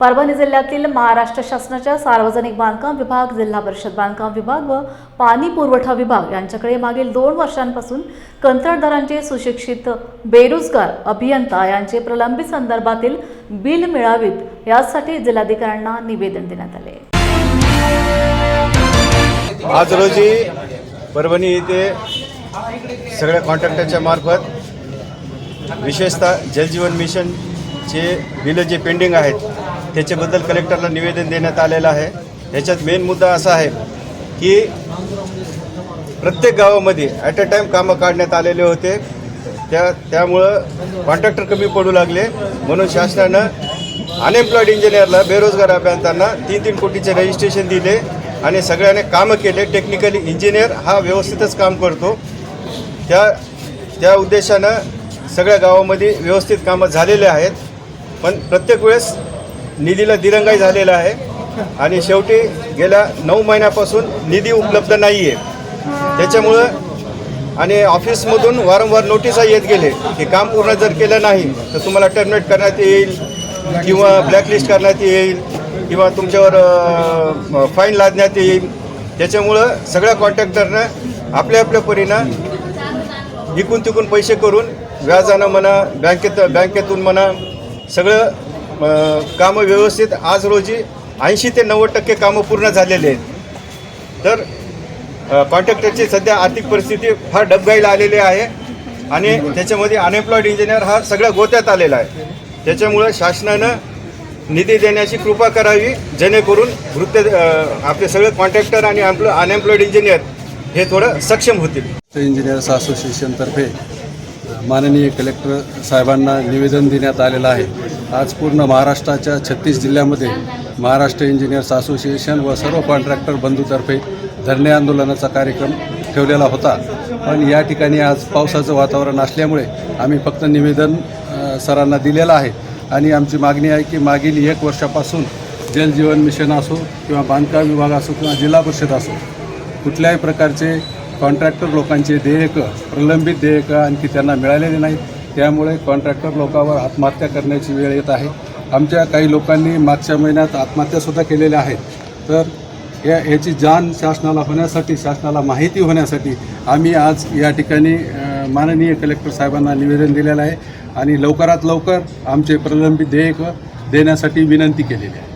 परभणी जिल्ह्यातील महाराष्ट्र शासनाच्या सार्वजनिक बांधकाम विभाग जिल्हा परिषद बांधकाम विभाग व पाणी पुरवठा विभाग यांच्याकडे मागील दोन वर्षांपासून कंत्राटदारांचे सुशिक्षित बेरोजगार अभियंता यांचे प्रलंबित संदर्भातील बिल मिळावीत यासाठी जिल्हाधिकाऱ्यांना निवेदन देण्यात आले. आज रोजी परभणी येथे सगळ्या कॉन्ट्रॅक्टरच्या मार्फत विशेषतः जलजीवन मिशनचे बिलं जे पेंडिंग आहेत त्याच्याबद्दल कलेक्टरला निवेदन देण्यात आलेलं आहे. याच्यात मेन मुद्दा असा आहे की प्रत्येक गावामध्ये ॲट अ टाईम कामं काढण्यात आलेले होते. त्या त्यामुळं कॉन्ट्रॅक्टर कमी पडू लागले. म्हणून शासनानं अनएम्प्लॉईड इंजिनियरला बेरोजगार अभियंत्यांना तीन तीन कोटीचे रजिस्ट्रेशन दिले आणि सगळ्याने कामं केले. टेक्निकली इंजिनियर हा व्यवस्थितच काम करतो. त्या त्या उद्देशानं सगळ्या गावामध्ये व्यवस्थित कामं झालेले आहेत. पण प्रत्येक वेळेस निधीला दिरंगाई झालेला आहे. आणि शेवटी गेल्या नऊ महिन्यापासून निधी उपलब्ध नाही आहे त्याच्यामुळं आणि ऑफिसमधून वारंवार नोटिसा येत गेले की काम पूर्ण जर केलं नाही तर तुम्हाला टर्मिनेट करण्यात येईल किंवा ब्लॅकलिस्ट करण्यात येईल किंवा तुमच्यावर फाईन लादण्यात येईल. त्याच्यामुळं सगळ्या कॉन्ट्रॅक्टरनं आपल्या आपल्या परीनं इकून तिकून पैसे करून व्याजानं म्हणा बँकेत बँकेतून म्हणा सगळं कामं व्यवस्थित आज रोजी ऐंशी ते नव्वद टक्के कामं पूर्ण झालेले आहेत. तर कॉन्ट्रॅक्टरची सध्या आर्थिक परिस्थिती फार डबगाईला आलेली आहे आणि त्याच्यामध्ये अनएम्प्लॉईड इंजिनियर हा सगळ्या गोत्यात आलेला आहे. त्याच्यामुळं शासनानं निधी देण्याची कृपा करावी जेणेकरून वृत्त आपले सगळे कॉन्ट्रॅक्टर आणि अनएम्प्लॉईड इंजिनियर हे थोडं सक्षम होतील. इंजिनियर्स असोसिएशनतर्फे माननीय कलेक्टर साहेबांना निवेदन देण्यात आलेलं आहे. आज पूर्ण महाराष्ट्राच्या छत्तीस जिल्ह्यामध्ये महाराष्ट्र इंजिनियर्स असोसिएशन व सर्व कॉन्ट्रॅक्टर बंधूतर्फे धरणे आंदोलनाचा कार्यक्रम ठेवलेला होता. पण या ठिकाणी आज पावसाचं वातावरण असल्यामुळे आम्ही फक्त निवेदन सरांना दिलेलं आहे. आणि आमची मागणी आहे की मागील एक वर्षापासून जलजीवन मिशन असो किंवा बांधकाम विभाग असो किंवा जिल्हा परिषद असो कुठल्याही प्रकारचे कॉन्ट्रॅक्टर लोकांचे देयकं प्रलंबित देयकं आणखी त्यांना मिळालेले नाहीत. त्यामुळे कॉन्ट्रॅक्टर लोकांवर आत्महत्या करण्याची वेळ येत आहे. आमच्या काही लोकांनी मागच्या महिन्यात आत्महत्यासुद्धा केलेल्या आहेत. तर या याची जाण शासनाला होण्यासाठी शासनाला माहिती होण्यासाठी आम्ही आज या ठिकाणी माननीय कलेक्टर साहेबांना निवेदन दिलेलं आहे आणि लवकरात लवकर आमचे प्रलंबित देयकं देण्यासाठी विनंती केलेली आहे.